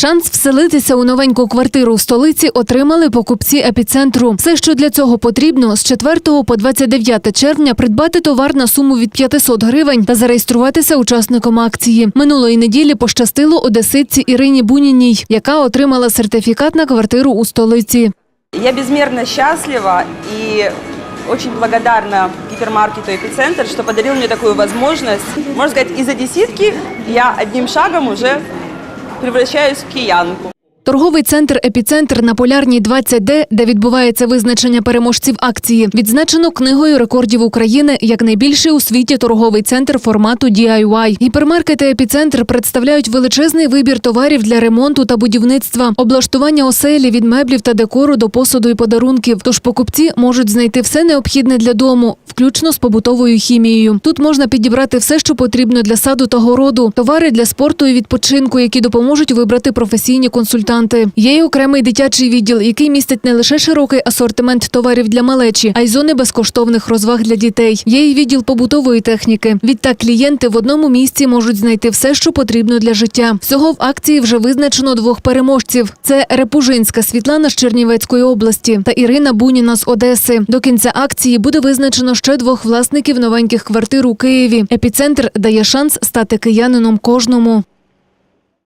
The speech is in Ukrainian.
Шанс вселитися у новеньку квартиру в столиці отримали покупці епіцентру. Все, що для цього потрібно, з 4 по 29 червня придбати товар на суму від 500 гривень та зареєструватися учасником акції. Минулої неділі пощастило одеситці Ірині Буніній, яка отримала сертифікат на квартиру у столиці. Я безмерно счастлива и очень благодарна гипермаркету «Эпицентр», что подарил мне такую возможность. Можно сказать, из одесситки я одним шагом уже превращаюсь в киянку. Торговий центр Епіцентр на полярній 20Д, де відбувається визначення переможців акції, відзначено книгою рекордів України як найбільший у світі торговий центр формату DIY. Гіпермаркети Епіцентр представляють величезний вибір товарів для ремонту та будівництва, облаштування оселі від меблів та декору до посуду і подарунків. Тож покупці можуть знайти все необхідне для дому, включно з побутовою хімією. Тут можна підібрати все, що потрібно для саду та городу, товари для спорту і відпочинку, які допоможуть вибрати професійні консультанти. Є й окремий дитячий відділ, який містить не лише широкий асортимент товарів для малечі, а й зони безкоштовних розваг для дітей. Є й відділ побутової техніки. Відтак клієнти в одному місці можуть знайти все, що потрібно для життя. Всього в акції вже визначено двох переможців: це Репужинська Світлана з Чернівецької області та Ірина Буніна з Одеси. До кінця акції буде визначено ще двох власників новеньких квартир у Києві. Епіцентр дає шанс стати киянином кожному.